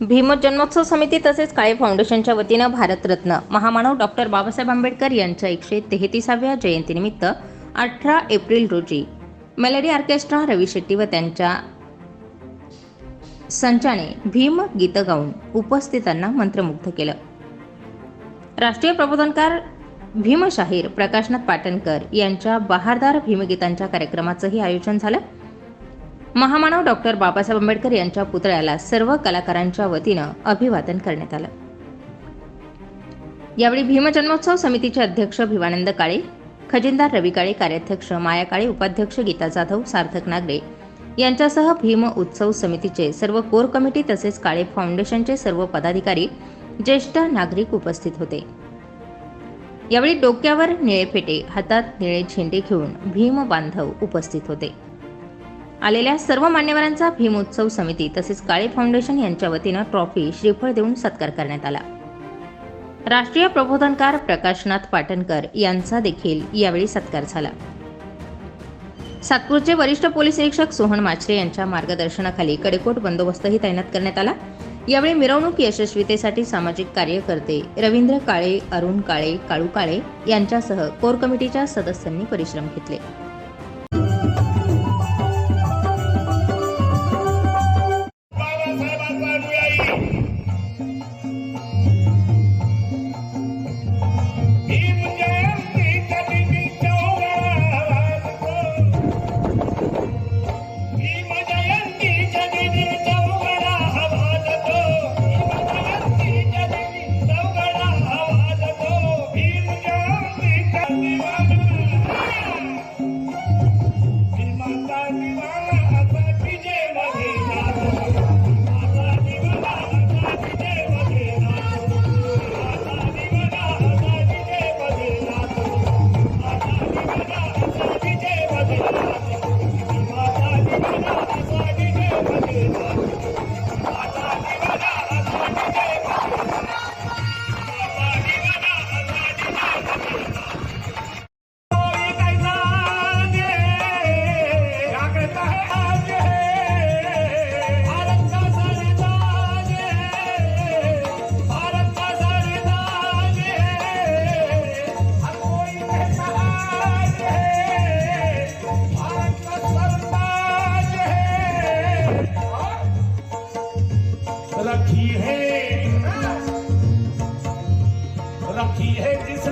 भीम जन्मोत्सव समिती तसेच काळे फाउंडेशनच्या वतीनं भारतरत्न महामानव डॉक्टर बाबासाहेब आंबेडकर यांच्या एकशे तेहतीसाव्या जयंतीनिमित्त अठरा एप्रिल रोजी मेलडी ऑर्केस्ट्रा रवी शेट्टी व त्यांच्या संचाने भीम गीत गाऊन उपस्थितांना मंत्रमुग्ध केलं. राष्ट्रीय प्रबोधनकार भीमशाहीर प्रकाशनाथ पाटणकर यांच्या बहारदार भीमगीतांच्या कार्यक्रमाचंही आयोजन झालं. महामानव डॉक्टर बाबासाहेब आंबेडकर यांच्या पुतळ्याला सर्व कलाकारांच्या वतीनं अभिवादन करण्यात आलं. यावेळी भीमजन्मोत्सव समितीचे अध्यक्ष भिवानंद काळे खजिनदार रवी काळे कार्याध्यक्ष माया काळे उपाध्यक्ष गीता जाधव सार्थक नागरे यांच्यासह भीम उत्सव समितीचे सर्व कोर कमिटी तसेच काळे फाउंडेशनचे सर्व पदाधिकारी ज्येष्ठ नागरिक उपस्थित होते. यावेळी डोक्यावर निळे फेटे हातात निळे झेंडे घेऊन भीम बांधव उपस्थित होते. आलेल्या सर्व मान्यवरांचा भीमोत्सव समिती तसेच काळे फाउंडेशन यांच्या वतीनं ट्रॉफी श्रीफळ देऊन सत्कार करण्यात आला. राष्ट्रीय प्रबोधनकार प्रकाशनाथ पाटणकर यांचा देखील यावेळी सत्कार झाला. सातपूरचे वरिष्ठ पोलीस निरीक्षक सोहन माचरे यांच्या मार्गदर्शनाखाली कडेकोट बंदोबस्तही तैनात करण्यात आला. यावेळी मिरवणूक यशस्वीतेसाठी सामाजिक कार्यकर्ते रवींद्र काळे अरुण काळे काळू काळे यांच्यासह कोर कमिटीच्या सदस्यांनी परिश्रम घेतले.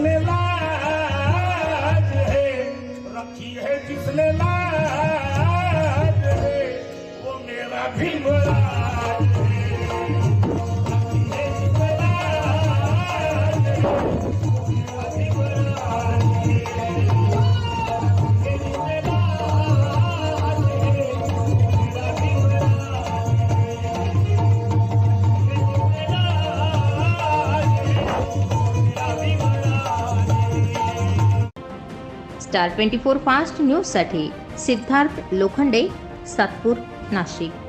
जिसने लाज है रखी है जिसने लाज स्टार ट्वेंटी फोर फास्ट न्यूजसाठी सिद्धार्थ लोखंडे सातपूर नाशिक.